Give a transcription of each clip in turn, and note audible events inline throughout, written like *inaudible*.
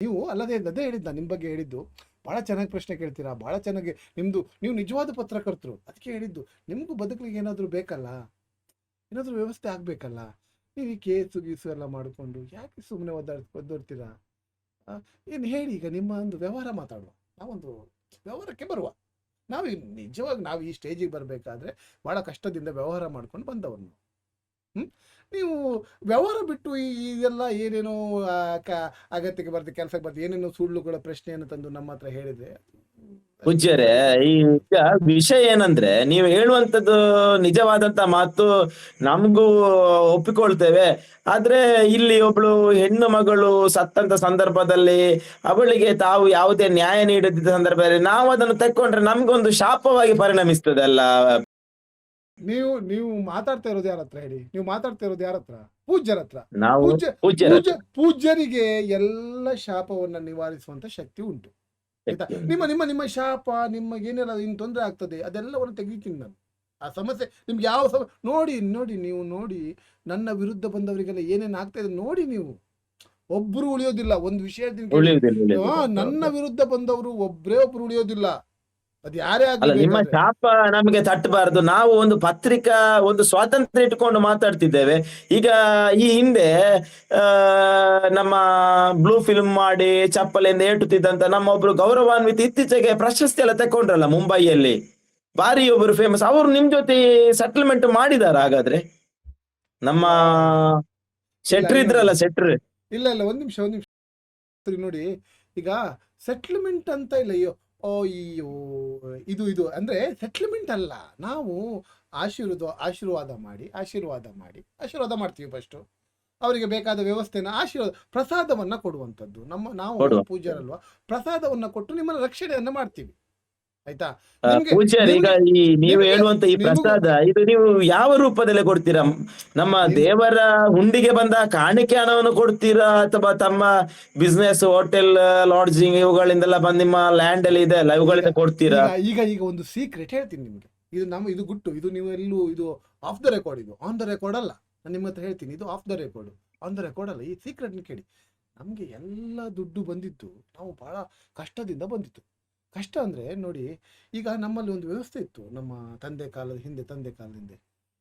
ನೀವು ಅಲ್ಲದೆ ಅದೇ ಹೇಳಿದ್ದ ನಿಮ್ಮ ಬಗ್ಗೆ ಹೇಳಿದ್ದು ಭಾಳ ಚೆನ್ನಾಗಿ ಪ್ರಶ್ನೆ ಕೇಳ್ತೀರಾ ಭಾಳ ಚೆನ್ನಾಗಿ ನಿಮ್ಮದು ನೀವು ನಿಜವಾದ ಪತ್ರಕರ್ತರು ಅದಕ್ಕೆ ಹೇಳಿದ್ದು, ನಿಮಗೂ ಬದುಕಲಿಗೆ ಏನಾದರೂ ಬೇಕಲ್ಲ? ಏನಾದರೂ ವ್ಯವಸ್ಥೆ ಆಗಬೇಕಲ್ಲ? ನೀವು ಈ ಕೇಸು ಗೀಸು ಎಲ್ಲ ಮಾಡಿಕೊಂಡು ಯಾಕೆ ಸುಮ್ಮನೆ ಒದ್ದಾಡ್, ಒದ್ದೋಡ್ತೀರಾ? ಏನು ಹೇಳಿ ಈಗ ನಿಮ್ಮ ಒಂದು ವ್ಯವಹಾರ ಮಾತಾಡುವ. ನಾವೊಂದು ವ್ಯವಹಾರಕ್ಕೆ ಬರುವ. ನಾವು ನಿಜವಾಗಿ ನಾವು ಈ ಸ್ಟೇಜಿಗೆ ಬರಬೇಕಾದ್ರೆ ಭಾಳ ಕಷ್ಟದಿಂದ ವ್ಯವಹಾರ ಮಾಡ್ಕೊಂಡು ಬಂದವರು ಹ್ಮ್? ನೀವು ವ್ಯವಹಾರ ಬಿಟ್ಟು ಈ ಏನೇನೋ ಕ- ಅಗತ್ಯಕ್ಕೆ ಬರ್ತದೆ ಕೆಲಸಕ್ಕೆ ಬರ್ತದೆ ಏನೇನೋ ಸುಳ್ಳುಗಳ ಪ್ರಶ್ನೆಯನ್ನು ತಂದು ನಮ್ಮ ಹತ್ರ ಹೇಳಿದ್ರೆ? ಪೂಜ್ಯರೇ ಈಗ ವಿಷಯ ಏನಂದ್ರೆ, ನೀವು ಹೇಳುವಂತದ್ದು ನಿಜವಾದಂತ ಮಾತು ನಮಗೂ ಒಪ್ಪಿಕೊಳ್ತೇವೆ. ಆದ್ರೆ ಇಲ್ಲಿ ಒಬ್ಳು ಹೆಣ್ಣು ಮಗಳು ಸತ್ತಂತ ಸಂದರ್ಭದಲ್ಲಿ ಅವಳಿಗೆ ತಾವು ಯಾವುದೇ ನ್ಯಾಯ ನೀಡದಿದ್ದ ಸಂದರ್ಭದಲ್ಲಿ ನಾವು ಅದನ್ನು ತಕ್ಕೊಂಡ್ರೆ ನಮ್ಗೊಂದು ಶಾಪವಾಗಿ ಪರಿಣಮಿಸ್ತದೆ ಅಲ್ಲ ನೀವು ನೀವು ಮಾತಾಡ್ತಾ ಇರೋದು ಯಾರ ಹತ್ರ ಹೇಳಿ? ನೀವು ಮಾತಾಡ್ತಾ ಇರೋದು ಯಾರ ಹತ್ರ? ಪೂಜ್ಯರ ಹತ್ರ. ಪೂಜ್ಯ ಪೂಜ್ಯರಿಗೆ ಎಲ್ಲ ಶಾಪವನ್ನ ನಿವಾರಿಸುವಂತ ಶಕ್ತಿ ಉಂಟು. ಆಯ್ತಾ? ನಿಮ್ಮ ನಿಮ್ಮ ನಿಮ್ಮ ಶಾಪ ನಿಮಗೆ ಏನೆಲ್ಲ ಇನ್ ತೊಂದರೆ ಆಗ್ತದೆ ಅದೆಲ್ಲವನ್ನು ತೆಗಿತೀನಿ ನಾನು. ಆ ಸಮಸ್ಯೆ ನಿಮ್ಗೆ ಯಾವ ಸಮ ನೋಡಿ ನೋಡಿ ನೀವು ನೋಡಿ ನನ್ನ ವಿರುದ್ಧ ಬಂದವರಿಗೆಲ್ಲ ಏನೇನು ಆಗ್ತಾ ಇದೆ ನೋಡಿ ನೀವು. ಒಬ್ರು ಉಳಿಯೋದಿಲ್ಲ ಒಂದು ವಿಷಯ ನನ್ನ ವಿರುದ್ಧ ಬಂದವರು ಒಬ್ರೇ ಒಬ್ರು ಉಳಿಯೋದಿಲ್ಲ. ಅದು ಯಾರೇ ಅಲ್ಲ ಆಗಲಿ ನಿಮ್ಮ ಶಾಪ ನಮಗೆ ತಟ್ಟಬಾರದು. ನಾವು ಒಂದು ಪತ್ರಿಕಾ ಒಂದು ಸ್ವಾತಂತ್ರ್ಯ ಇಟ್ಕೊಂಡು ಮಾತಾಡ್ತಿದ್ದೇವೆ. ಈಗ ಈ ಹಿಂದೆ ಆ ನಮ್ಮ ಬ್ಲೂ ಫಿಲ್ಮ್ ಮಾಡಿ ಚಪ್ಪಲಿಂದ ಏಟುತ್ತಿದ್ದಂತ ನಮ್ಮ ಒಬ್ರು ಗೌರವಾನ್ವಿತ ಇತ್ತೀಚೆಗೆ ಪ್ರಶಸ್ತಿ ಎಲ್ಲ ತಕೊಂಡ್ರಲ್ಲ ಮುಂಬೈಯಲ್ಲಿ. ಬಾರಿ ಒಬ್ರು ಫೇಮಸ್ ಅವರು ನಿಮ್ ಜೊತೆ ಸೆಟಲ್ಮೆಂಟ್ ಮಾಡಿದಾರ ಹಾಗಾದ್ರೆ? ನಮ್ಮ ಶೆಟ್ರ್ ಇದ್ರಲ್ಲ ಶೆಟ್ರ್. ಇಲ್ಲ ಇಲ್ಲ ಒಂದ್ ನಿಮಿಷ ಒಂದ್ ನಿಮಿಷ. ನೋಡಿ. ಈಗ ಸೆಟ್ಲ್ಮೆಂಟ್ ಅಂತ ಇಲ್ಲ ಅಯ್ಯೋ. ಅಯ್ಯೋ ಇದು ಇದು. ಅಂದ್ರೆ ಸೆಟ್ಲ್ಮೆಂಟ್ ಅಲ್ಲ. ನಾವು ಆಶೀರ್ವಾದ ಆಶೀರ್ವಾದ ಮಾಡಿ ಆಶೀರ್ವಾದ ಮಾಡಿ ಆಶೀರ್ವಾದ ಮಾಡ್ತೀವಿ ಫಸ್ಟು ಅವರಿಗೆ ಬೇಕಾದ ವ್ಯವಸ್ಥೆನ ಆಶೀರ್ವಾದ ಪ್ರಸಾದವನ್ನ ಕೊಡುವಂಥದ್ದು. ನಮ್ಮ ನಾವು ಪೂಜಾರಲ್ವಾ ಪ್ರಸಾದವನ್ನು ಪ್ರಸಾದವನ್ನ ಕೊಟ್ಟು ನಿಮ್ಮನ್ನ ರಕ್ಷಣೆಯನ್ನ ಮಾಡ್ತೀವಿ. ಆಯ್ತಾ? ಪೂಜಾರಿ ಈಗ ಈ ನೀವು ಹೇಳುವಂತ ಈ ಪ್ರಸಾದ ಇದು ನೀವು ಯಾವ ರೂಪದಲ್ಲಿ ಕೊಡ್ತೀರಾ? ನಮ್ಮ ದೇವರ ಹುಂಡಿಗೆ ಬಂದ ಕಾಣಿಕೆ ಹಣವನ್ನು ಕೊಡ್ತೀರಾ? ಅಥವಾ ತಮ್ಮ ಬಿಸ್ನೆಸ್ ಹೋಟೆಲ್ ಲಾಡ್ಜಿಂಗ್ ಇವುಗಳಿಂದೆಲ್ಲ ಬಂದ ನಿಮ್ಮ ಲ್ಯಾಂಡ್ ಅಲ್ಲಿ ಇದೆ ಅಲ್ಲ ಇವುಗಳಿಂದ ಕೊಡ್ತೀರಾ? ಈಗ ಈಗ ಈಗ ಒಂದು ಸೀಕ್ರೆಟ್ ಹೇಳ್ತೀನಿ ನಿಮಗೆ. ಇದು ನಮ್ಮ ಇದು ಗುಟ್ಟು. ಇದು ನೀವು ಎಲ್ಲೂ ಇದು ಆಫ್ ದ ರೆಕಾರ್ಡ್ ಇದು. ಆನ್ ದ ರೆಕಾರ್ಡ್ ಅಲ್ಲ. ನಾನು ನಿಮ್ಮ ಹತ್ರ ಹೇಳ್ತೀನಿ. ಇದು off the record on the record ಅಲ್ಲ. ಈ ಸೀಕ್ರೆಟ್ ಕೇಳಿ. ನಮ್ಗೆ ಎಲ್ಲ ದುಡ್ಡು ಬಂದಿತ್ತು ನಾವು ಬಹಳ ಕಷ್ಟದಿಂದ ಬಂದಿತ್ತು. ಕಷ್ಟ ಅಂದರೆ ನೋಡಿ, ಈಗ ನಮ್ಮಲ್ಲಿ ಒಂದು ವ್ಯವಸ್ಥೆ ಇತ್ತು. ನಮ್ಮ ತಂದೆ ಕಾಲದ ಹಿಂದೆ, ತಂದೆ ಕಾಲದ ಹಿಂದೆ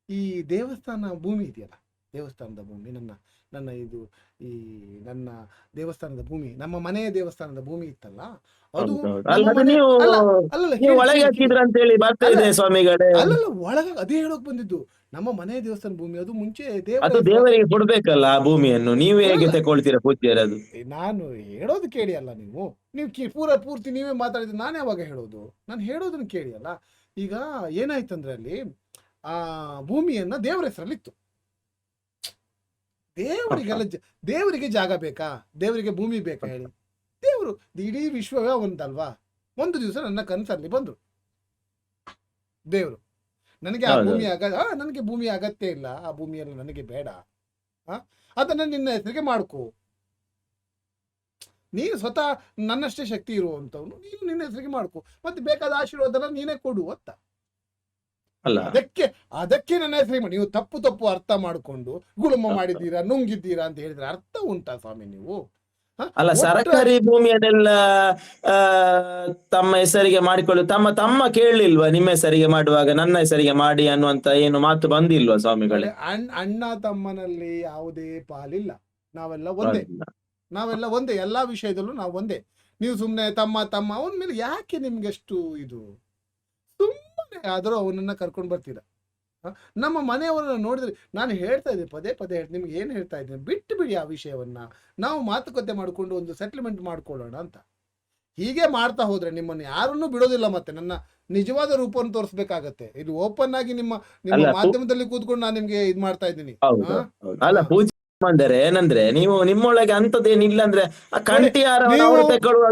ಈ ದೇವಸ್ಥಾನ ಭೂಮಿ ಇದೆಯಲ್ಲ? ದೇವಸ್ಥಾನದ ಭೂಮಿ ನನ್ನ ನನ್ನ ಇದು ಈ ನನ್ನ ದೇವಸ್ಥಾನದ ಭೂಮಿ ನಮ್ಮ ಮನೆಯ ದೇವಸ್ಥಾನದ ಭೂಮಿ ಇತ್ತಲ್ಲ ಅದು ಅಲ್ಲಲ್ಲ ಒಳಗೆ ಅದೇ ಹೇಳೋಕ್ ಬಂದಿದ್ದು ನಮ್ಮ ಮನೆ ದೇವಸ್ಥಾನ ಭೂಮಿ ಅದು ಮುಂಚೆ ಅದು ದೇವರಿಗೆ ಕೊಡ್ಬೇಕಲ್ಲ ಆ ಭೂಮಿಯನ್ನು ನೀವು ಹೇಗೆ. ತಗೊಳ್ತೀರಾ ಪೂಜ್ಯರು ಅದು? ನಾನು ಹೇಳೋದು ಕೇಳಿ ಅಲ್ಲ ನೀವು? ನೀವು ಪೂರ ಪೂರ್ತಿ ನೀವೇ ಮಾತಾಡಿದ್ರೆ ನಾನು ಯಾವಾಗ ಹೇಳೋದು? ನಾನು ಹೇಳೋದನ್ನ ಕೇಳಿ ಅಲ್ಲ. ಈಗ ಏನಾಯ್ತಂದ್ರೆ ಅಲ್ಲಿ ಆ ಭೂಮಿಯನ್ನ ದೇವರ ಹೆಸರಲ್ಲಿ ಇತ್ತು ದೇವರಿಗೆಲ್ಲ ಜ- ದೇವರಿಗೆ ಜಾಗ ಬೇಕಾ? ದೇವರಿಗೆ ಭೂಮಿ ಬೇಕಾ ಹೇಳಿ? ದೇವರು ಇಡೀ ವಿಶ್ವವೇ ಒಂದಲ್ವಾ? ಒಂದು ದಿವಸ ನನ್ನ ಕನಸಲ್ಲಿ ಬಂದ್ರು. ದೇವರು. ನನಗೆ ಆ ಹೌದು. ಭೂಮಿ ಅಗ ಆ, ನನಗೆ ಭೂಮಿ ಅಗತ್ಯ ಇಲ್ಲ. ಆ ಭೂಮಿಯಲ್ಲಿ ನನಗೆ ಬೇಡ. ಆ, ಅದನ್ನ ನಿನ್ನ ಹೆಸರಿಗೆ ಮಾಡ್ಕೋ. ನೀನು ಸ್ವತಃ ನನ್ನಷ್ಟೇ ಶಕ್ತಿ ಇರುವಂತವನು ನೀನು ನಿನ್ನ ಹೆಸರಿಗೆ ಮಾಡ್ಕೋ. ಮತ್ತೆ ಬೇಕಾದ ಆಶೀರ್ವಾದನ ನೀನೇ ಕೊಡು ಅಂತ. ಅಲ್ಲ. ಅದಕ್ಕೆ ಅದಕ್ಕೆ ನನ್ನ ಹೆಸರು ನೀವು ತಪ್ಪು ತಪ್ಪು ಅರ್ಥ ಮಾಡಿಕೊಂಡು ಗುಳುಮ ಮಾಡಿದ್ದೀರಾ ನುಂಗಿದ್ದೀರಾ ಅಂತ ಹೇಳಿದ್ರೆ ಅರ್ಥ ಉಂಟಾ ಸ್ವಾಮಿ ನೀವು? ಅಲ್ಲ ಸರ್ಕಾರಿ ಭೂಮಿಯನ್ನೆಲ್ಲ ಆ, ತಮ್ಮ ಹೆಸರಿಗೆ ಮಾಡಿಕೊಳ್ಳು ತಮ್ಮ ತಮ್ಮ ಕೇಳಲಿಲ್ವಾ ನಿಮ್ಮ ಹೆಸರಿಗೆ ಮಾಡುವಾಗ ನನ್ನ ಹೆಸರಿಗೆ ಮಾಡಿ ಅನ್ನುವಂತ ಏನು ಮಾತು ಬಂದಿಲ್ವಾ ಸ್ವಾಮಿಗಳೇ? ಅಣ್ಣ ಅಣ್ಣ ತಮ್ಮನಲ್ಲಿ ಯಾವುದೇ ಪಾಲಿಲ್ಲ. ನಾವೆಲ್ಲ ಒಂದೇ. ನಾವೆಲ್ಲ ಒಂದೇ ಎಲ್ಲಾ ವಿಷಯದಲ್ಲೂ ನಾವು ಒಂದೇ. ನೀವು ಸುಮ್ಮನೆ ತಮ್ಮ ತಮ್ಮ ಅವನ ಮೇಲೆ ಯಾಕೆ ನಿಮ್ಗೆಷ್ಟು ಇದು? ಆದರೂ ಅವನನ್ನ ಕರ್ಕೊಂಡು ಬರ್ತೀರಾ? ನಮ್ಮ ಮನೆಯವರನ್ನ ನೋಡಿದ್ರೆ ನಾನು ಹೇಳ್ತಾ ಇದ್ದೀನಿ ಪದೇ ಪದೇ ನಿಮ್ಗೆ ಏನು ಹೇಳ್ತಾ ಇದ್ದೀನಿ? ಬಿಟ್ಟು ಬಿಡಿ ಆ ವಿಷಯವನ್ನ. ನಾವು ಮಾತುಕತೆ ಮಾಡಿಕೊಂಡು ಒಂದು ಸೆಟ್ಲ್ಮೆಂಟ್ ಮಾಡ್ಕೊಳ್ಳೋಣ ಅಂತ. ಹೀಗೆ ಮಾಡ್ತಾ ಹೋದ್ರೆ ನಿಮ್ಮನ್ನು ಯಾರನ್ನೂ ಬಿಡೋದಿಲ್ಲ ಮತ್ತೆ. ನನ್ನ ನಿಜವಾದ ರೂಪವನ್ನು ತೋರಿಸಬೇಕಾಗತ್ತೆ. ಇದು ಓಪನ್ ಆಗಿ ನಿಮ್ಮ ನಿಮ್ಮ ಮಾಧ್ಯಮದಲ್ಲಿ ಕೂತ್ಕೊಂಡು ನಾನು ನಿಮ್ಗೆ ಇದು ಮಾಡ್ತಾ ಇದ್ದೀನಿ. ಅಂದರೆ ಏನಂದ್ರೆ ನೀವು ನಿಮ್ಮೊಳಗೆ ಅಂತದೇನಿಲ್ಲ ಅಂದ್ರೆ ಕಂಠಿ ನೀವು-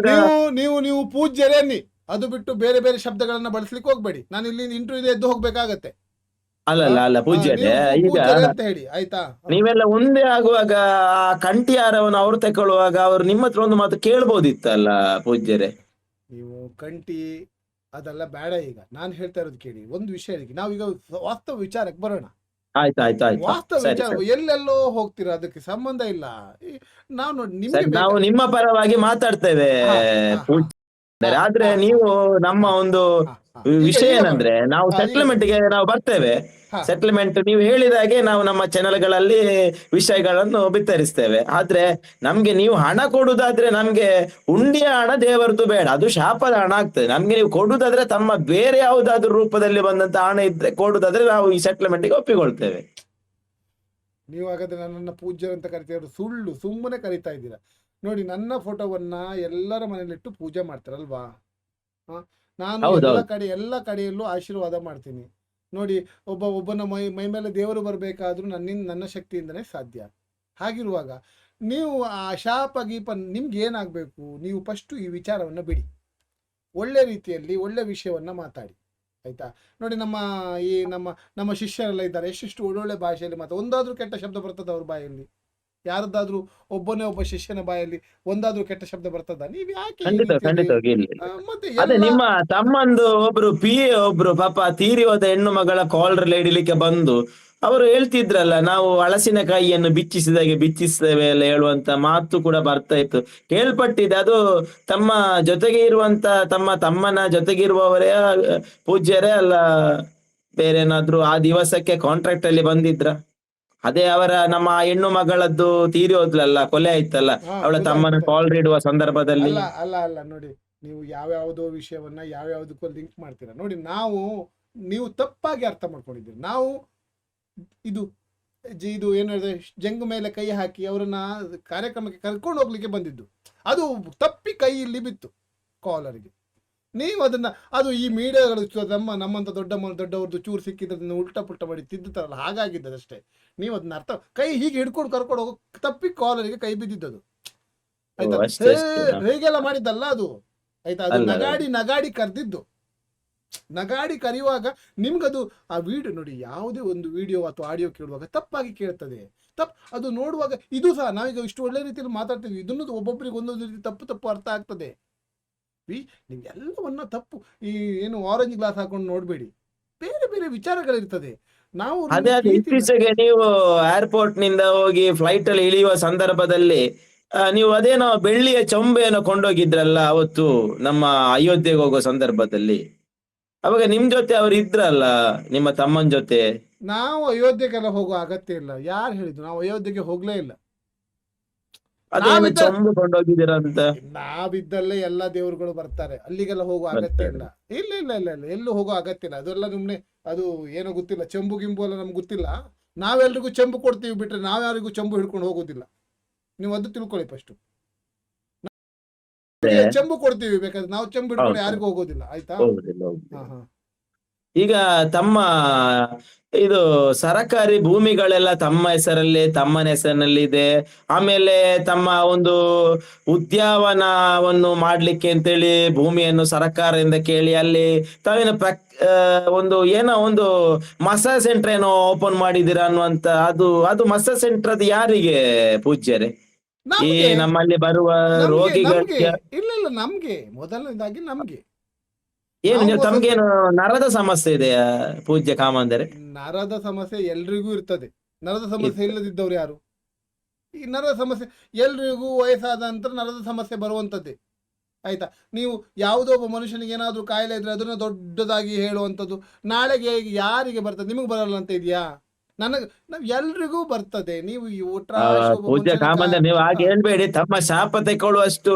ನೀವು ನೀವು ನೀವು ಪೂಜ್ಯರೇ ಅನ್ನಿ. ಅದು ಬಿಟ್ಟು ಬೇರೆ ಬೇರೆ ಶಬ್ದಗಳನ್ನ ಬಳಸ್ಲಿಕ್ಕೆ ಹೋಗ್ಬೇಡಿ. ನಾನು ಇಲ್ಲಿ ಇಂಟರ್ವ್ಯೂ ಎದ್ದು ಹೋಗ್ಬೇಕಾಗತ್ತೆ. ಅಲ್ಲ ಅಲ್ಲ ಪೂಜ್ಯರೇ ಈಗ ಅಂತ ಹೇಳಿ ಆಯ್ತಾ? ನೀವೆಲ್ಲ ಒಂದೇ ಆಗುವಾಗ ಆ ಕಂಠಿ ಹಾರವನ್ನು ಅವರು ತಗೊಳ್ಳುವಾಗ ಅವ್ರು ನಿಮ್ಮ ಹತ್ರ ಒಂದು ಮಾತು ಕೇಳ್ಬೋದಿತ್ತಲ್ಲ ಪೂಜ್ಯರೇ? ನೀವು ಕಂಟಿ ಅದೆಲ್ಲ ಬೇಡ ಈಗ. ನಾನು ಹೇಳ್ತಾ ಇರೋದು ಕೇಳಿ ಒಂದು ವಿಷಯ ನಾವೀಗ ವಾಸ್ತವ ವಿಚಾರಕ್ಕೆ ಬರೋಣ. ವಾಸ್ತವ ವಿಚಾರ ಎಲ್ಲೆಲ್ಲೋ ಹೋಗ್ತೀರಾ ಅದಕ್ಕೆ ಸಂಬಂಧ ಇಲ್ಲ. ನಾವು ನೋಡಿ ನಿಮ್ಗೆ ನಾವು ನಿಮ್ಮ ಪರವಾಗಿ ಮಾತಾಡ್ತೇವೆ ಆದ್ರೆ ನೀವು ನಮ್ಮ ಒಂದು ವಿಷಯ ಏನಂದ್ರೆ ನಾವು ಸೆಟ್ಲ್ಮೆಂಟ್ಗೆ ನಾವು ಬರ್ತೇವೆ. ಸೆಟ್ಲ್ಮೆಂಟ್ ನೀವು ಹೇಳಿದಾಗೆ ನಾವು ನಮ್ಮ ಚಾನೆಲ್ಗಳಲ್ಲಿ ವಿಷಯಗಳನ್ನು ಬಿತ್ತರಿಸ್ತೇವೆ. ಆದ್ರೆ ನಮ್ಗೆ ನೀವು ಹಣ ಕೊಡುದಾದ್ರೆ ನಮ್ಗೆ ಉಂಡಿಯ ಹಣ ದೇವರದ್ದು ಬೇಡ. ಅದು ಶಾಪದ ಹಣ ಆಗ್ತದೆ. ನಮ್ಗೆ ನೀವು ಕೊಡುದಾದ್ರೆ ತಮ್ಮ ಬೇರೆ ಯಾವುದಾದ್ರು ರೂಪದಲ್ಲಿ ಬಂದಂತ ಹಣ ಇದ್ರೆ ಕೊಡುದಾದ್ರೆ ನಾವು ಈ ಸೆಟ್ಲ್ಮೆಂಟ್ಗೆ ಒಪ್ಪಿಕೊಳ್ತೇವೆ. ನೀವು ಹಾಗಾದ್ರೆ ನನ್ನನ್ನು ಪೂಜ್ಯರು ಅಂತ ಕರಿತಾ ಸುಳ್ಳು ಸುಮ್ಮನೆ ಕರಿತಾ ಇದ್ದೀರಾ? ನೋಡಿ ನನ್ನ ಫೋಟೋವನ್ನ ಎಲ್ಲರ ಮನೇಲಿಟ್ಟು ಪೂಜೆ ಮಾಡ್ತಾರಲ್ವಾ? ಹ? ನಾನು ಎಲ್ಲ ಕಡೆ ಎಲ್ಲ ಕಡೆಯಲ್ಲೂ ಆಶೀರ್ವಾದ ಮಾಡ್ತೀನಿ. ನೋಡಿ ಒಬ್ಬ ಒಬ್ಬನ ಮೈ ಮೈ ಮೇಲೆ ದೇವರು ಬರಬೇಕಾದ್ರೂ ನನ್ನಿಂದ ನನ್ನ ಶಕ್ತಿಯಿಂದನೇ ಸಾಧ್ಯ. ಹಾಗಿರುವಾಗ ನೀವು ಆ ಶಾಪ ಗೀಪ ನಿಮ್ಗೆ ಏನಾಗಬೇಕು? ನೀವು ಫಸ್ಟು ಈ ವಿಚಾರವನ್ನು ಬಿಡಿ. ಒಳ್ಳೆ ರೀತಿಯಲ್ಲಿ ಒಳ್ಳೆ ವಿಷಯವನ್ನ ಮಾತಾಡಿ. ಆಯ್ತಾ? ನೋಡಿ ನಮ್ಮ ಈ ನಮ್ಮ ನಮ್ಮ ಶಿಷ್ಯರೆಲ್ಲ ಇದ್ದಾರೆ. ಎಷ್ಟೆಷ್ಟು ಒಳ್ಳೊಳ್ಳೆ ಭಾಷೆಯಲ್ಲಿ ಮಾತಾಡ ಒಂದಾದರೂ ಕೆಟ್ಟ ಶಬ್ದ ಬರ್ತದೆ ಅವ್ರ ಬಾಯಲ್ಲಿ. ಯಾರದ್ದಾದ್ರೂ ಒಬ್ಬನೇ ಒಬ್ಬ ಶಿಷ್ಯನ ಬಾಯಲ್ಲಿ ಒಂದಾದ್ರೂ ಕೆಟ್ಟ ಶಬ್ದ ಬರ್ತದ? ನೀವ್ ಯಾಕೆ ಈ ಖಂಡಿತ ರೀತಿಯಲ್ಲಿ- ಖಂಡಿತವಾಗಿ ಇಲ್ಲ ಆ, ಮತ್ತೆ ಅದೇ ಎಲ್ಲ- ನಿಮ್ಮ ತಮ್ಮಂದು ಒಬ್ರು ಪಿ ಎ ಒಬ್ರು ಪಾಪ ತೀರಿ ಹೋದ ಹೆಣ್ಣು ಮಗಳ ಕಾಲ್ ಹಿಡಿಲಿಕ್ಕೆ ಬಂದು ಅವರು ಹೇಳ್ತಿದ್ರಲ್ಲ ನಾವು ಹಳಸಿನಕಾಯಿಯನ್ನು ಬಿಚ್ಚಿಸಿದಾಗೆ ಬಿಚ್ಚಿಸ್ತೇವೆ ಎಲ್ಲ ಹೇಳುವಂತ ಮಾತು ಕೂಡ ಬರ್ತಾ ಇತ್ತು. ಕೇಳ್ಪಟ್ಟಿದೆ ಅದು ತಮ್ಮ ಜೊತೆಗೆ ಇರುವಂತ ತಮ್ಮ ತಮ್ಮನ ಜೊತೆಗಿರುವವರೇ ಪೂಜ್ಯರೇ ಅಲ್ಲ ಬೇರೆ ಏನಾದ್ರು ಆ ದಿವಸಕ್ಕೆ ಕಾಂಟ್ರಾಕ್ಟ್ ಅಲ್ಲಿ ಬಂದಿದ್ರ? ಅದೇ ಅವರ ನಮ್ಮ ಹೆಣ್ಣು ಮಗಳದ್ದು ತೀರಿ ಹೋದ್ಲಲ್ಲ ಕೊಲೆ ಆಯ್ತಲ್ಲ ಅವಳ ತಮ್ಮನ. ಕಾಲ್ ಇಡುವ ಸಂದರ್ಭದಲ್ಲಿ. ಅಲ್ಲ ಅಲ್ಲ ಅಲ್ಲ ನೋಡಿ ನೀವು ಯಾವ್ಯಾವುದೋ ವಿಷಯವನ್ನ ಯಾವ್ಯಾವುದಕ್ಕೂ ಲಿಂಕ್ ಮಾಡ್ತೀರಾ? ನೋಡಿ ನಾವು ನೀವು ತಪ್ಪಾಗಿ ಅರ್ಥ ಮಾಡ್ಕೊಂಡಿದ್ದೀರಿ. ನಾವು ಇದು ಇದು ಏನು ಹೇಳಿದ್ರೆ ಜಂಗ್ ಮೇಲೆ ಕೈ ಹಾಕಿ ಅವರನ್ನ ಕಾರ್ಯಕ್ರಮಕ್ಕೆ ಕರ್ಕೊಂಡು ಹೋಗ್ಲಿಕ್ಕೆ ಬಂದಿದ್ದು. ಅದು ತಪ್ಪಿ ಕೈ ಇಲ್ಲಿ ಬಿತ್ತು ಕಾಲರಿಗೆ ನೀವು ಅದನ್ನ ಅದು ಈ ಮೀಡಿಯಾಗಳು ನಮ್ಮ ನಮ್ಮಂತ ದೊಡ್ಡ ದೊಡ್ಡವ್ರದ್ದು ಚೂರು ಸಿಕ್ಕಿದ್ದನ್ನು ಉಲ್ಟಾ ಪುಲ್ಟ ಮಾಡಿ ತಿದ್ದುತ್ತಾರಲ್ಲ ಹಾಗಾಗಿದ್ದದಷ್ಟೇ ನೀವು ಅದನ್ನ ಅರ್ಥ ಕೈ ಹೀಗೆ ಹಿಡ್ಕೊಂಡು ಕರ್ಕೊಂಡು ಹೋಗೋ ತಪ್ಪಿ ಕಾಲರಿಗೆ ಕೈ ಬಿದ್ದಿದ್ದದು. ಆಯ್ತಾ. ಹೇಗೆಲ್ಲ ಮಾಡಿದ್ದಲ್ಲ ಅದು? ಆಯ್ತಾ? ಅದು. ನಗಾಡಿ ನಗಾಡಿ ಕರೆದಿದ್ದು. ನಗಾಡಿ ಕರೆಯುವಾಗ ನಿಮ್ಗದು ಆ ವಿಡಿಯೋ ನೋಡಿ ಯಾವುದೇ ಒಂದು ವಿಡಿಯೋ ಅಥವಾ ಆಡಿಯೋ ಕೇಳುವಾಗ ತಪ್ಪಾಗಿ ಕೇಳ್ತದೆ. ತಪ್ಪು ಅದು ನೋಡುವಾಗ ಇದು ಸಹ ನಾವೀಗ ಇಷ್ಟು ಒಳ್ಳೆ ರೀತಿಯಲ್ಲಿ ಮಾತಾಡ್ತೀವಿ ಇದನ್ನು ಒಬ್ಬೊಬ್ಬರಿಗೆ ಒಂದೊಂದು ರೀತಿ ತಪ್ಪು ತಪ್ಪು ಅರ್ಥ ಆಗ್ತದೆ. ವಿ ನೀವು ಎಲ್ಲವನ್ನ ತಪ್ಪು ಈ ಏನು ಆರೆಂಜ್ ಗ್ಲಾಸ್ ಹಾಕೊಂಡು ನೋಡಬೇಡಿ. ಬೇರೆ ಬೇರೆ ವಿಚಾರಗಳಿರ್ತದೆ. ನಾವು ಅದೇ ಅದೇ ಇತ್ತೀಚೆಗೆ ನೀವು ಏರ್ಪೋರ್ಟ್ನಿಂದ ಹೋಗಿ ಫ್ಲೈಟ್ ಅಲ್ಲಿ ಇಳಿಯುವ ಸಂದರ್ಭದಲ್ಲಿ ಆ, ನೀವು ಅದೇನೋ ಬೆಳ್ಳಿಯ ಚೊಂಬೆಯನ್ನು ಕೊಂಡೋಗಿದ್ರಲ್ಲ ಅವತ್ತು ನಮ್ಮ ಅಯೋಧ್ಯೆಗೆ ಹೋಗೋ ಸಂದರ್ಭದಲ್ಲಿ. ಅವಾಗ ನಿಮ್ ಜೊತೆ ಅವ್ರು ಇದ್ರಲ್ಲ ನಿಮ್ಮ ತಮ್ಮನ ಜೊತೆ? ನಾವು ಅಯೋಧ್ಯೆಗೆಲ್ಲ ಹೋಗೋ ಅಗತ್ಯ ಇಲ್ಲ. ಯಾರು ಹೇಳಿದ್ರು ನಾವು ಅಯೋಧ್ಯೆಗೆ ಹೋಗ್ಲೇ ಇಲ್ಲ. ಅದೇನು ಚೊಂಬು ನಾವಿದ್ದಲ್ಲೇ ಎಲ್ಲಾ ದೇವರುಗಳು ಬರ್ತಾರೆ. ಅಲ್ಲಿಗೆಲ್ಲ ಹೋಗೋ ಅಗತ್ಯ ಇಲ್ಲ. ಇಲ್ಲ ಇಲ್ಲ ಇಲ್ಲ ಇಲ್ಲ. ಎಲ್ಲೂ ಹೋಗೋ ಅಗತ್ಯ ಇಲ್ಲ. ಅದೆಲ್ಲ ನಿಮ್ನೆ ಅದು ಏನೋ ಗೊತ್ತಿಲ್ಲ. ಚೆಂಬು ಗಿಂಬು ಎಲ್ಲ ನಮ್ಗೆ ಗೊತ್ತಿಲ್ಲ. ನಾವೆಲ್ರಿಗೂ ಚೆಂಬು ಕೊಡ್ತೀವಿ ಬಿಟ್ರೆ ನಾವ್ಯಾರಿಗೂ ಚೆಂಬು ಹಿಡ್ಕೊಂಡು ಹೋಗೋದಿಲ್ಲ. ನೀವು ಅದು ತಿಳ್ಕೊಳ್ಳಿ ಫಸ್ಟ್ ಚೆಂಬು ಕೊಡ್ತೀವಿ ಬೇಕಾದ್ರೆ. ನಾವು ಚೆಂಬು ಹಿಡ್ಕೊಂಡು. ಯಾರಿಗೂ ಹೋಗೋದಿಲ್ಲ. ಆಯ್ತಾ? ಹಾ. ಈಗ ತಮ್ಮ ಇದು ಸರಕಾರಿ ಭೂಮಿಗಳೆಲ್ಲ ತಮ್ಮ ಹೆಸರಲ್ಲಿ ತಮ್ಮನ ಹೆಸರಿನಲ್ಲಿ ಇದೆ ಆಮೇಲೆ ತಮ್ಮ ಒಂದು ಉದ್ಯಾನವನ್ನು ಮಾಡ್ಲಿಕ್ಕೆ ಅಂತೇಳಿ ಭೂಮಿಯನ್ನು ಸರಕಾರದಿಂದ ಕೇಳಿ ಅಲ್ಲಿ ತಾವೇನು ಪ್ರಕ್ ಒಂದು ಏನೋ ಒಂದು ಮಸಾಜ್ ಸೆಂಟರ್ ಏನೋ ಓಪನ್ ಮಾಡಿದಿರ ಅನ್ನುವಂತ ಅದು ಅದು ಮಸಾಜ್ ಸೆಂಟರ್ ಅದು ಯಾರಿಗೆ ಪೂಜ್ಯರೇ? ಈ ನಮ್ಮಲ್ಲಿ ಬರುವ ರೋಗಿಗಳಿಗೆ ಇಲ್ಲ ಇಲ್ಲ ನಮ್ಗೆ. ಮೊದಲನೇದಾಗಿ ನಮ್ಗೆ. ಏನು ನಾವು ತಮ್ಗೇನು ನರದ ಸಮಸ್ಯೆ ಇದೆಯಾ ಪೂಜ್ಯ ಕಾಮಂದರೆ? ನರದ ಸಮಸ್ಯೆ ಎಲ್ರಿಗೂ ಇರ್ತದೆ. ನರದ ಸಮಸ್ಯೆ ಇಲ್ಲದಿದ್ದವ್ರು ಯಾರು? ಈ ನರದ ಸಮಸ್ಯೆ ಎಲ್ರಿಗೂ ವಯಸ್ಸಾದ ನಂತರ ನರದ ಸಮಸ್ಯೆ ಬರುವಂಥದ್ದೇ ಆಯ್ತಾ? ನೀವು ಯಾವುದೋ ಒಬ್ಬ ಮನುಷ್ಯನಿಗೆ ಏನಾದರೂ ಕಾಯಿಲೆ ಇದ್ರೆ ಅದನ್ನ ದೊಡ್ಡದಾಗಿ ಹೇಳುವಂಥದ್ದು ನಾಳೆಗೆ ಯಾರಿಗೆ ಬರ್ತದೆ? ನಿಮಗೆ ಬರಲ್ಲ ಅಂತ ಇದೆಯಾ? ನನಗೆ ನಾವ್ ಎಲ್ರಿಗೂ ಬರ್ತದೆ. ನೀವು ಪೂಜ್ಯ ಮನುಷ್ಯನ ನೀವು ಹಾಗೆ. ಹೇಳ್ಬೇಡಿ ತಮ್ಮ ಶಾಪ ತೆಕೊಳ್ಳುವಷ್ಟು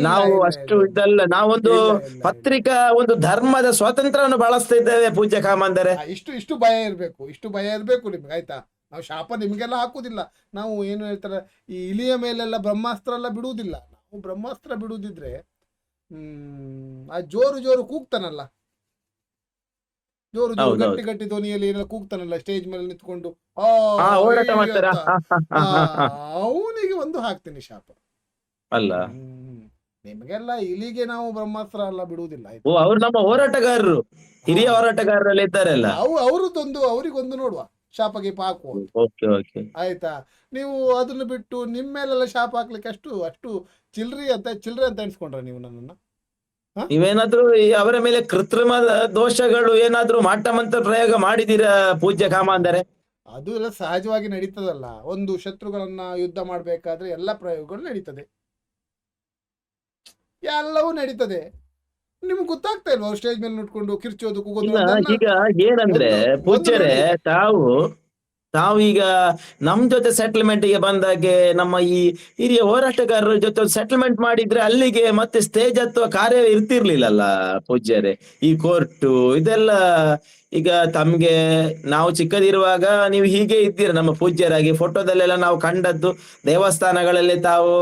ನಾವು ಅಷ್ಟು. ಇದಲ್ಲ ನಾವೊಂದು. ಪತ್ರಿಕಾ ಒಂದು ಧರ್ಮದ ಸ್ವಾತಂತ್ರ್ಯವನ್ನು ಬಳಸ್ತಾ ಇದ್ದೇವೆ ಪೂಜ್ಯ ಕಾಮಂದರೆ. ಇಷ್ಟು ಇಷ್ಟು ಭಯ ಇರಬೇಕು ಇಷ್ಟು ಭಯ ಇರಬೇಕು ನಿಮ್ಗೆ ಆಯ್ತಾ? ನಾವು ಶಾಪ ನಿಮ್ಗೆಲ್ಲ ಹಾಕುದಿಲ್ಲ ನಾವು ಏನು ಹೇಳ್ತಾರೆ ಈ ಇಲಿಯ ಮೇಲೆಲ್ಲ ಬ್ರಹ್ಮಾಸ್ತ್ರ ಎಲ್ಲ ಬಿಡುವುದಿಲ್ಲ. ನಾವು ಬ್ರಹ್ಮಾಸ್ತ್ರ ಬಿಡುವುದಿದ್ರೆ ಹ್ಮ್ ಆ ಜೋರು ಜೋರು ಕೂಗ್ತಾನಲ್ಲ. ಜೋರು ಜೋರು ಗಟ್ಟಿ ಗಟ್ಟಿ ಧ್ವನಿಯಲ್ಲಿ ಏನೆಲ್ಲ ಕೂಗ್ತಾನಲ್ಲ ಸ್ಟೇಜ್ ಮೇಲೆ ನಿಂತ್ಕೊಂಡು. ಆ, ಹಾ ಹೋರಾಟ ಹೀಗೆ ಮಾಡ್ತಾರ? ಅಂತ. *laughs* ಆ, ಅವನಿಗೆ ಒಂದು ಹಾಕ್ತೀನಿ ಶಾಪ. ಅಲ್ಲ? ಹ್ಮ್. ನಿಮಗೆಲ್ಲ ಇಲ್ಲಿಗೆ ನಾವು ಬ್ರಹ್ಮಾಸ್ತ್ರ ಎಲ್ಲ ಬಿಡುವುದಿಲ್ಲ ಆಯ್ತಾ? ಓ ಅವ್ರು ನಮ್ಮ ಹೋರಾಟಗಾರರು. ಹಿರಿಯ ಹೋರಾಟಗಾರರಲ್ಲಿ ಇದ್ದಾರಲ್ಲ? ಅವು ಅವ್ರದ್ದೊಂದು ಅವರಿಗೊಂದು ನೋಡುವ ಶಾಪ ಗೀಪ ಹಾಕುವ. Okay okay. ಆಯ್ತಾ? ನೀವು ಅದನ್ನು ಬಿಟ್ಟು ನಿಮ್ಮ ಮೇಲೆಲ್ಲ ಶಾಪ ಹಾಕ್ಲಿಕ್ಕೆ ಅಷ್ಟು ಅಷ್ಟು ಚಿಲ್ರಿ ಅಂತ ಚಿಲ್ರೆ ಅಂತ ಎಣಿಸ್ಕೊಂಡ್ರ ನೀವು ನನ್ನನ್ನ? ನೀವೇನಾದ್ರೂ ಅವರ ಮೇಲೆ ಕೃತ್ರಿಮ ದೋಷಗಳು ಏನಾದ್ರೂ ಮಾಟ ಮಂತ್ರ ಪ್ರಯೋಗ ಮಾಡಿದೀರಾ ಪೂಜ್ಯ ಕಾಮ ಅಂದರೆ? ಅದು ಎಲ್ಲ ಸಹಜವಾಗಿ ನಡೀತದಲ್ಲ. ಒಂದು ಶತ್ರುಗಳನ್ನ ಯುದ್ಧ ಮಾಡಬೇಕಾದ್ರೆ ಎಲ್ಲ ಪ್ರಯೋಗಗಳು ನಡೀತದೆ. ಎಲ್ಲವೂ ನಡೀತದೆ. ನಿಮ್ಗೆ ಗೊತ್ತಾಗ್ತಾ ಇಲ್ವಾ? ಸ್ಟೇಜ್ ಮೇಲೆ ನೋಡ್ಕೊಂಡು ಕಿರ್ಚೋದು ಕೂಗೋದು ಈಗ ಏನಂದ್ರೆ ಪೂಜ್ಯರೇ ತಾವು ತಾವು ಈಗ ನಮ್ ಜೊತೆ ಸೆಟಲ್ಮೆಂಟ್ಗೆ ಬಂದಾಗೆ ನಮ್ಮ ಈ ಹಿರಿಯ ಹೋರಾಟಗಾರರ ಜೊತೆ ಸೆಟಲ್ಮೆಂಟ್ ಮಾಡಿದ್ರೆ ಅಲ್ಲಿಗೆ ಮತ್ತೆ ಸ್ಟೇಜ್ ಅಥವಾ ಕಾರ್ಯ ಇರ್ತಿರ್ಲಿಲ್ಲಲ್ಲ ಪೂಜ್ಯರೇ? ಈ ಕೋರ್ಟು ಇದೆಲ್ಲ ಈಗ ತಮ್ಗೆ ನಾವು ಚಿಕ್ಕದಿರುವಾಗ ನೀವು ಹೀಗೆ ಇದ್ದೀರ? ನಮ್ಮ ಪೂಜ್ಯರಾಗಿ ಫೋಟೋದಲ್ಲೆಲ್ಲ ನಾವು ಕಂಡದ್ದು ದೇವಸ್ಥಾನಗಳಲ್ಲಿ ತಾವು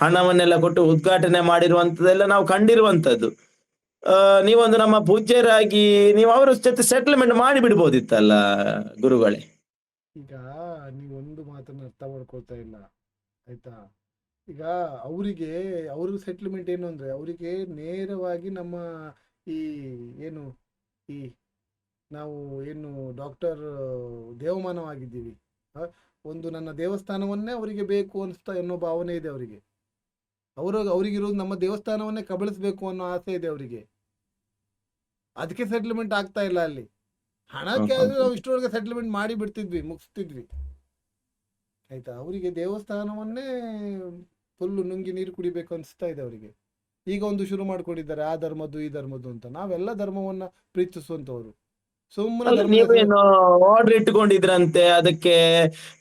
ಹಣವನ್ನೆಲ್ಲ ಕೊಟ್ಟು ಉದ್ಘಾಟನೆ ಮಾಡಿರುವಂತದ್ದೆಲ್ಲ ನಾವು ಕಂಡಿರುವಂತದ್ದು ಆ, ನೀವೊಂದು ನಮ್ಮ ಪೂಜ್ಯರಾಗಿ ನೀವು ಅವರ ಜೊತೆ ಸೆಟಲ್ಮೆಂಟ್ ಮಾಡಿ ಬಿಡ್ಬೋದಿತ್ತಲ್ಲ ಗುರುಗಳೇ? ಈಗ ನೀವು ಒಂದು ಮಾತನ್ನ ಅರ್ಥ ಮಾಡ್ಕೊಳ್ತಾ ಇಲ್ಲ, ಆಯ್ತಾ? ಈಗ ಅವರಿಗೆ ಅವ್ರ ಸೆಟ್ಲ್ಮೆಂಟ್ ಏನು ಅಂದ್ರೆ, ಅವರಿಗೆ ನೇರವಾಗಿ ನಮ್ಮ ಈ ಏನು, ಈ ನಾವು ಏನು ಡಾಕ್ಟರ್ ದೇವಮಾನವಾಗಿದ್ದೀವಿ. ಒಂದು ನನ್ನ ದೇವಸ್ಥಾನವನ್ನೇ ಅವರಿಗೆ ಬೇಕು ಅನಿಸ್ತಾ ಅನ್ನೋ ಭಾವನೆ ಇದೆ ಅವರಿಗೆ. ಅವರು, ಅವರಿಗಿರೋದು ನಮ್ಮ ದೇವಸ್ಥಾನವನ್ನೇ ಕಬಳಿಸ್ಬೇಕು ಅನ್ನೋ ಆಸೆ ಇದೆ ಅವರಿಗೆ. ಅದಕ್ಕೆ ಸೆಟ್ಲ್ಮೆಂಟ್ ಆಗ್ತಾ ಇಲ್ಲ ಅಲ್ಲಿ. ಹಣಕ್ಕೆ ಆದ್ರೆ ನಾವು ಇಷ್ಟರೊಳಗೆ ಸೆಟ್ಲ್ಮೆಂಟ್ ಮಾಡಿ ಬಿಡ್ತಿದ್ವಿ ಮುಗಿಸ್ತಿದ್ವಿ. ಆಯ್ತಾ? ಅವರಿಗೆ ದೇವಸ್ಥಾನವನ್ನೇ ಫುಲ್ಲು ನುಂಗಿ ನೀರು ಕುಡಿಬೇಕು ಅನಿಸ್ತಾ ಇದೆ ಅವರಿಗೆ. ಈಗ ಒಂದು ಶುರು ಮಾಡ್ಕೊಂಡಿದ್ದಾರೆ ಆ ಧರ್ಮದ್ದು ಈ ಧರ್ಮದ್ದು ಅಂತ. ನಾವೆಲ್ಲ ಧರ್ಮವನ್ನ ಪ್ರೀತಿಸುವಂತವ್ರು ನೀವೇನು ಆರ್ಡರ್ ಇಟ್ಕೊಂಡಿದ್ರಂತೆ ಅದಕ್ಕೆ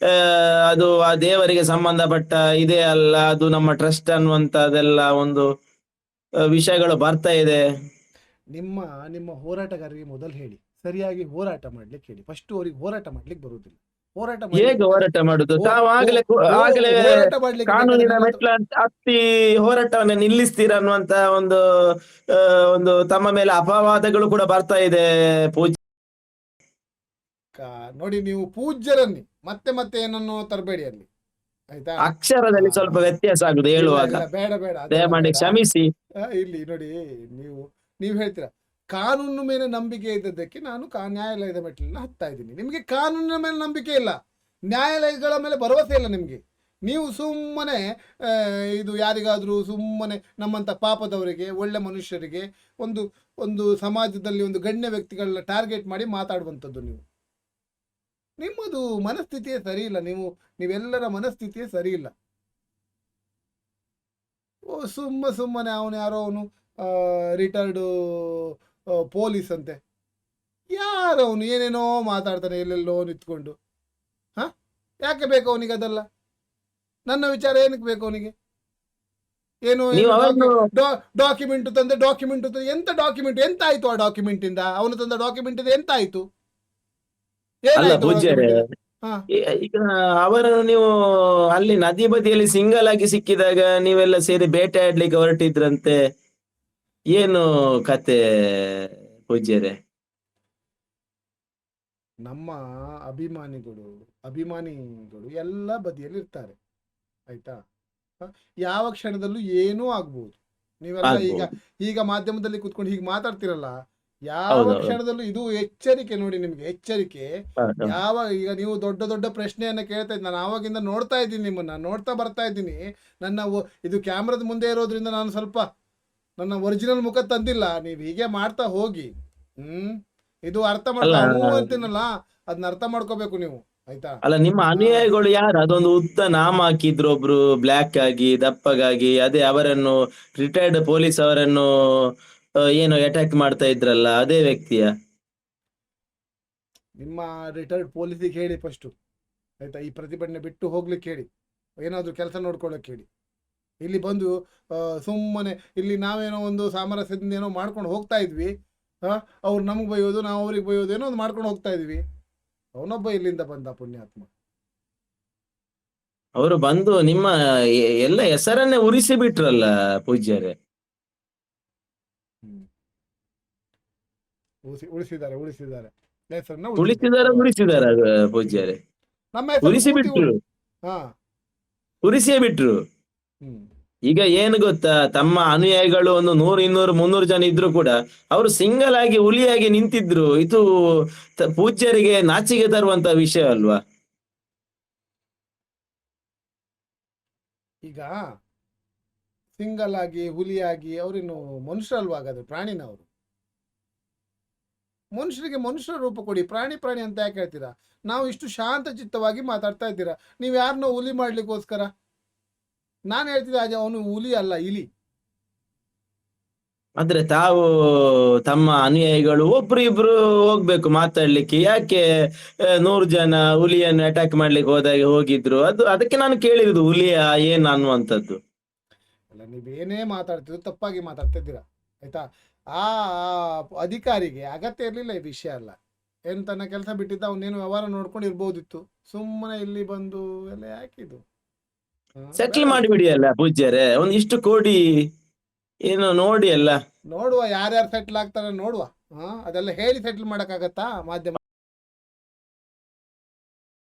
ಆ, ಅದು ಆ ದೇವರಿಗೆ ಸಂಬಂಧಪಟ್ಟ ಇದೇ ಅಲ್ಲ ಅದು ನಮ್ಮ ಟ್ರಸ್ಟ್ ಅನ್ನುವಂತ ಅದೆಲ್ಲ ಒಂದು ವಿಷಯಗಳು ಬರ್ತಾ ಇದೆ. ನಿಮ್ಮ ನಿಮ್ಮ ಹೋರಾಟಗಾರರಿಗೆ ಮೊದಲು ಹೇಳಿ. ಸರಿಯಾಗಿ ಹೋರಾಟ ಮಾಡ್ಲಿಕ್ಕೆ ಹೇಳಿ. ಫಸ್ಟ್ ಅವರಿಗೆ ಹೋರಾಟ ಮಾಡ್ಲಿಕ್ಕೆ ಬರುವುದಿಲ್ಲ. ಹೋರಾಟ ಹೇಗೆ ಹೋರಾಟ ಮಾಡುದು? ಆಗ್ಲೇ ಕಾನೂನಿನ ಮೆಟ್ಲ ಹತ್ತಿ ಹೋರಾಟವನ್ನು ನಿಲ್ಲಿಸ್ತೀರ ಅನ್ನುವಂತ ಒಂದು ಒಂದು ತಮ್ಮ ಮೇಲೆ ಅಪವಾದಗಳು ಕೂಡ ಬರ್ತಾ ಇದೆ ಪೂಜೆ ನೋಡಿ ನೀವು ಪೂಜ್ಯರನ್ನಿ. ಮತ್ತೆ ಮತ್ತೆ ಏನನ್ನು ತರಬೇಡಿ ಅಲ್ಲಿ. ಆಯ್ತಾ? ಅಕ್ಷರದಲ್ಲಿ ಸ್ವಲ್ಪ ವ್ಯತ್ಯಾಸ ಆಗುದು ಹೇಳುವಾಗ. ಬೇಡ ಬೇಡ ದಯಮಾಡಿ ಕ್ಷಮಿಸಿ. ಇಲ್ಲಿ ನೋಡಿ ನೀವು ನೀವು ಹೇಳ್ತೀರಾ? ಕಾನೂನು ಮೇಲೆ ನಂಬಿಕೆ ಇದ್ದದ್ದಕ್ಕೆ ನಾನು ಕಾ ನ್ಯಾಯಾಲಯದ ಮೆಟ್ಟಿಲನ್ನ ಹತ್ತಾ ಇದ್ದೀನಿ. ನಿಮಗೆ ಕಾನೂನಿನ ಮೇಲೆ ನಂಬಿಕೆ ಇಲ್ಲ. ನ್ಯಾಯಾಲಯಗಳ ಮೇಲೆ ಭರವಸೆ ಇಲ್ಲ ನಿಮಗೆ. ನೀವು ಸುಮ್ಮನೆ ಇದು ಯಾರಿಗಾದರೂ ಸುಮ್ಮನೆ ನಮ್ಮಂಥ ಪಾಪದವರಿಗೆ, ಒಳ್ಳೆ ಮನುಷ್ಯರಿಗೆ ಒಂದು ಒಂದು ಸಮಾಜದಲ್ಲಿ ಒಂದು ಗಣ್ಯ ವ್ಯಕ್ತಿಗಳನ್ನ ಟಾರ್ಗೆಟ್ ಮಾಡಿ ಮಾತಾಡುವಂಥದ್ದು ನೀವು. ನಿಮ್ಮದು ಮನಸ್ಥಿತಿಯೇ ಸರಿ ಇಲ್ಲ. ನೀವು, ನೀವೆಲ್ಲರ ಮನಸ್ಥಿತಿಯೇ ಸರಿ ಇಲ್ಲ. ಓ, ಸುಮ್ಮ ಸುಮ್ಮನೆ ಅವನು ಯಾರೋ ಅವನು ರಿಟೈರ್ಡು ಪೊಲೀಸ್ ಅಂತೆ. ಯಾರು ಅವನು ಏನೇನೋ ಮಾತಾಡ್ತಾನೆ ಎಲ್ಲೆಲ್ಲೋ ನಿಂತ್ಕೊಂಡು. ಹಾ? ಯಾಕೆ ಬೇಕು ಅವನಿಗೆ ಅದೆಲ್ಲ? ನನ್ನ ವಿಚಾರ ಏನಕ್ಕೆ ಬೇಕು ಅವನಿಗೆ? ಏನು ಡಾಕ್ಯುಮೆಂಟ್ ತಂದೆ ಡಾಕ್ಯುಮೆಂಟ್ ತಂದೆ ಎಂತ ಡಾಕ್ಯುಮೆಂಟ್ ಎಂತ ಆಯ್ತು ಆ ಡಾಕ್ಯುಮೆಂಟ್ ಇಂದ? ಅವನು ತಂದ ಡಾಕ್ಯುಮೆಂಟ್ ಇದೆ ಎಂತ ಆಯ್ತು. ಈಗ ಅವರನ್ನು ನೀವು ಅಲ್ಲಿ ನದಿ ಬದಿಯಲ್ಲಿ ಸಿಂಗಲ್ ಆಗಿ ಸಿಕ್ಕಿದಾಗ ನೀವೆಲ್ಲ ಸೇರಿ ಬೇಟೆ ಆಡ್ಲಿಕ್ಕೆ ಹೊರಟಿದ್ರಂತೆ. ಏನು ಕತೆ ಪೂಜ್ಯರೇ ನಮ್ಮ ಅಭಿಮಾನಿಗಳು ಅಭಿಮಾನಿಗಳು ಎಲ್ಲ ಬದಿಯಲ್ಲಿ ಇರ್ತಾರೆ. ಆಯ್ತಾ? ಯಾವ ಕ್ಷಣದಲ್ಲೂ ಏನೂ ಆಗ್ಬೋದು. ನೀವೆಲ್ಲ ಈಗ ಈಗ ಮಾಧ್ಯಮದಲ್ಲಿ ಕುತ್ಕೊಂಡು ಹೀಗೆ ಮಾತಾಡ್ತಿರಲ್ಲ ಯಾವ ಕ್ಷಣದಲ್ಲೂ ಇದು ಎಚ್ಚರಿಕೆ ನೋಡಿ ನಿಮ್ಗೆ ಎಚ್ಚರಿಕೆ. ಯಾವ ಈಗ ನೀವು ದೊಡ್ಡ ದೊಡ್ಡ ಪ್ರಶ್ನೆಯನ್ನ ಕೇಳ್ತಾ ಇದ್ದೀನಿ ನಾನು ಆವಾಗಿಂದ ನೋಡ್ತಾ ಇದ್ದೀನಿ ನಿಮ್ಮನ್ನ ನೋಡ್ತಾ ಬರ್ತಾ ಇದ್ದೀನಿ. ನನ್ನ ಇದು ಕ್ಯಾಮ್ರಾದ ಮುಂದೆ ಇರೋದ್ರಿಂದ ನಾನು ಸ್ವಲ್ಪ ನನ್ನ ಒರಿಜಿನಲ್ ಮುಖ ತಂದಿಲ್ಲ ನೀವು ಹೀಗೆ ಮಾಡ್ತಾ ಹೋಗಿ. ಹ್ಮ್? ಇದು ಅರ್ಥ. ಹ್ಞೂ ಅಂತೀನಲ್ಲ ಅದನ್ನ ಅರ್ಥ ಮಾಡ್ಕೋಬೇಕು ನೀವು ಆಯ್ತಾ? ಅಲ್ಲ ನಿಮ್ಮ ಅನುಯಾಯಿಗಳು ಯಾರು? ಅದೊಂದು ಉದ್ದ ನಾಮ ಹಾಕಿದ್ರು ಒಬ್ರು ಬ್ಲ್ಯಾಕ್ ಆಗಿ ದಪ್ಪಗಾಗಿ ಅದೇ ಅವರನ್ನು ರಿಟೈರ್ಡ್ ಪೊಲೀಸ್ ಅವರನ್ನು ಏನು ಅಟ್ಯಾಕ್ ಮಾಡ್ತಾ ಇದ್ರಲ್ಲ ಅದೇ ವ್ಯಕ್ತಿಯ? ನಿಮ್ಮ ರಿಟೈರ್ಡ್ ಪೊಲೀಸಿಗೆ ಹೇಳಿ ಫಸ್ಟ್ ಆಯ್ತಾ? ಈ ಪ್ರತಿಭಟನೆ ಬಿಟ್ಟು ಹೋಗ್ಲಿಕ್ಕೆ ಹೇಳಿ. ಏನಾದ್ರೂ ಕೆಲಸ ನೋಡ್ಕೊಳ್ಳೋಕೆ ಹೇಳಿ. ಇಲ್ಲಿ ಬಂದು ಸುಮ್ಮನೆ ಇಲ್ಲಿ ನಾವೇನೋ ಒಂದು ಸಾಮರಸ್ಯದಿಂದ ಏನೋ ಮಾಡ್ಕೊಂಡು ಹೋಗ್ತಾ ಇದ್ವಿ ಅವ್ರು ನಮ್ಗೆ ಬೈಯೋದು ನಾವು ಅವ್ರಿಗೆ ಬೈಯೋದು ಏನೋ ಒಂದು ಮಾಡ್ಕೊಂಡು ಹೋಗ್ತಾ ಇದ್ವಿ. ಅವನೊಬ್ಬ ಇಲ್ಲಿಂದ ಬಂದ ಪುಣ್ಯಾತ್ಮ. ಅವರು ಬಂದು ನಿಮ್ಮ ಎಲ್ಲ ಹೆಸರನ್ನೇ ಉರಿಸಿ ಬಿಟ್ರಲ್ಲ ಪೂಜ್ಯರೇ. ಉಳಿಸಿದ್ದಾರೆ ಉಳಿಸಿದ್ದಾರೆ ಉಳಿಸಿದ್ದಾರೆ ಉಳಿಸಿದ್ದಾರೆ ಪೂಜ್ಯರೇ. ನಮ್ಮ ಉರಿಸಿ ಬಿಟ್ರು. ಹಾ. ಉರಿಸಿಯೇ ಬಿಟ್ರು. ಈಗ ಏನು ಗೊತ್ತಾ, ತಮ್ಮ ಅನುಯಾಯಿಗಳು ಒಂದು ನೂರು, ಇನ್ನೂರು, ಮುನ್ನೂರು ಜನ ಇದ್ರು ಕೂಡ ಅವರು ಸಿಂಗಲ್ ಆಗಿ, ಹುಲಿಯಾಗಿ ನಿಂತಿದ್ರು. ಇದು ಪೂಜ್ಯರಿಗೆ ನಾಚಿಗೆ ತರುವಂತ ವಿಷಯ ಅಲ್ವಾ? ಈಗ ಸಿಂಗಲ್ ಆಗಿ, ಹುಲಿಯಾಗಿ ಅವರೇನು ಮನುಷ್ಯರಲ್ವಾ ಹಾಗಾದ್ರೆ ಪ್ರಾಣಿನ ಅವರು ಮನುಷ್ಯರಿಗೆ ಮನುಷ್ಯರ ರೂಪ ಕೊಡಿ. ಪ್ರಾಣಿ ಪ್ರಾಣಿ ಅಂತ ಯಾಕೆ ಹೇಳ್ತೀರಾ? ನಾವು ಇಷ್ಟು ಶಾಂತ ಚಿತ್ತವಾಗಿ ಮಾತಾಡ್ತಾ ಇದ್ದೀರಾ. ನೀವು ಯಾರನ್ನೋ ಹುಲಿ ಮಾಡ್ಲಿಕ್ಕೋಸ್ಕರ? ನಾನು ಹೇಳ್ತಿದ್ದೆ ಅದೇ ಅವನು ಹುಲಿ ಅಲ್ಲ ಇಲಿ. ಅಂದ್ರೆ ತಾವು ತಮ್ಮ ಅನುಯಾಯಿಗಳು ಒಬ್ರು ಇಬ್ರು ಹೋಗ್ಬೇಕು ಮಾತಾಡ್ಲಿಕ್ಕೆ. ಯಾಕೆ ಆ, ನೂರು ಜನ ಹುಲಿಯನ್ನು ಅಟ್ಯಾಕ್ ಮಾಡ್ಲಿಕ್ಕೆ ಹೋದಾಗ ಹೋಗಿದ್ರು? ಅದು ಅದಕ್ಕೆ ನಾನು ಕೇಳಿರುದು ಹುಲಿಯ ಏನ್ ಅನ್ನುವಂಥದ್ದು? ಅಲ್ಲ ನೀವೇನೇ ಮಾತಾಡ್ತಿದ್ರು ತಪ್ಪಾಗಿ ಮಾತಾಡ್ತಿದ್ದೀರಾ ಆಯ್ತಾ? ಆ ಅಧಿಕಾರಿಗೆ ಅಗತ್ಯ ಇರಲಿಲ್ಲ ಈ ವಿಷಯ ಅಲ್ಲ ಏನ್ ತನ್ನ ಕೆಲಸ ಬಿಟ್ಟಿದ್ದ ಅವನೇನು ವ್ಯವಹಾರ ನೋಡ್ಕೊಂಡು ಇರ್ಬೋದಿತ್ತು. ಸುಮ್ಮನೆ ಇಲ್ಲಿ ಬಂದು ಎಲ್ಲ ಯಾಕಿದು ಸೆಟ್ಲ್ ಬೇಡ. ಮಾಡಿಬಿಡಿ ಅಲ್ಲ ಪೂಜ್ಯರೇ ಒಂದ್ ಇಷ್ಟು ಕೋಡಿ ಏನು ನೋಡಿ ಅಲ್ಲ ನೋಡುವ ಯಾರ್ಯಾರು ಸೆಟ್ಲ್ ಆಗ್ತಾರೆ ನೋಡುವ ಅದೆಲ್ಲ ಹೇಳಿ ಸೆಟ್ಲ್ ಮಾಡಕ್ಕಾಗತ್ತಾ ಮಾಧ್ಯಮ